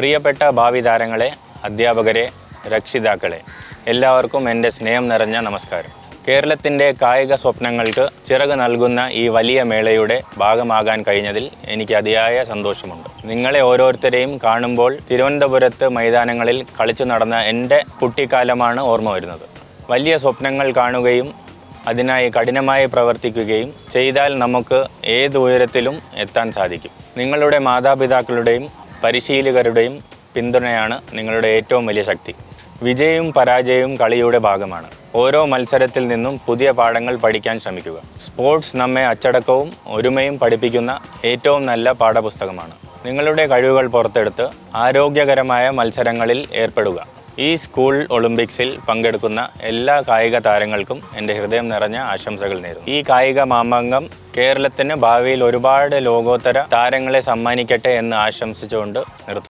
പ്രിയപ്പെട്ട ഭാവി താരങ്ങളെ അധ്യാപകരെ രക്ഷിതാക്കളെ എല്ലാവർക്കും എന്റെ സ്നേഹം നിറഞ്ഞ നമസ്കാരം. കേരളത്തിന്റെ കായിക സ്വപ്നങ്ങൾക്ക് ചിറക് നൽകുന്ന ഈ വലിയ മേളയുടെ ഭാഗമാകാൻ കഴിഞ്ഞതിൽ എനിക്ക് അതിയായ സന്തോഷമുണ്ട്. നിങ്ങളെ ഓരോരുത്തരെയും കാണുമ്പോൾ തിരുവനന്തപുരത്ത് മൈതാനങ്ങളിൽ കളിച്ചു നടന്ന എന്റെ കുട്ടിക്കാലമാണ് ഓർമ്മ വരുന്നത്. വലിയ സ്വപ്നങ്ങൾ കാണുകയും അതിനായി കഠിനമായി പ്രവർത്തിക്കുകയും ചെയ്താൽ നമുക്ക് ഏത് ഉയരത്തിലും എത്താൻ സാധിക്കും. നിങ്ങളുടെ മാതാപിതാക്കളുടെയും പരിശീലകരുടെയും പിന്തുണയാണ് നിങ്ങളുടെ ഏറ്റവും വലിയ ശക്തി. വിജയവും പരാജയവും കളിയുടെ ഭാഗമാണ്. ഓരോ മത്സരത്തിൽ നിന്നും പുതിയ പാഠങ്ങൾ പഠിക്കാൻ ശ്രമിക്കുക. സ്പോർട്സ് നമ്മെ അച്ചടക്കവും ഒരുമയും പഠിപ്പിക്കുന്ന ഏറ്റവും നല്ല പാഠപുസ്തകമാണ്. നിങ്ങളുടെ കഴിവുകൾ പുറത്തെടുത്ത് ആരോഗ്യകരമായ മത്സരങ്ങളിൽ ഏർപ്പെടുക. ഈ സ്കൂൾ ഒളിമ്പിക്സിൽ പങ്കെടുക്കുന്ന എല്ലാ കായിക താരങ്ങൾക്കും എന്റെ ഹൃദയം നിറഞ്ഞ ആശംസകൾ നേരും ഈ കായിക മാമാങ്കം കേരളത്തിന് ഭാവിയിൽ ഒരുപാട് ലോകോത്തര താരങ്ങളെ സമ്മാനിക്കട്ടെ എന്ന് ആശംസിച്ചുകൊണ്ട് നിർത്തുന്നു.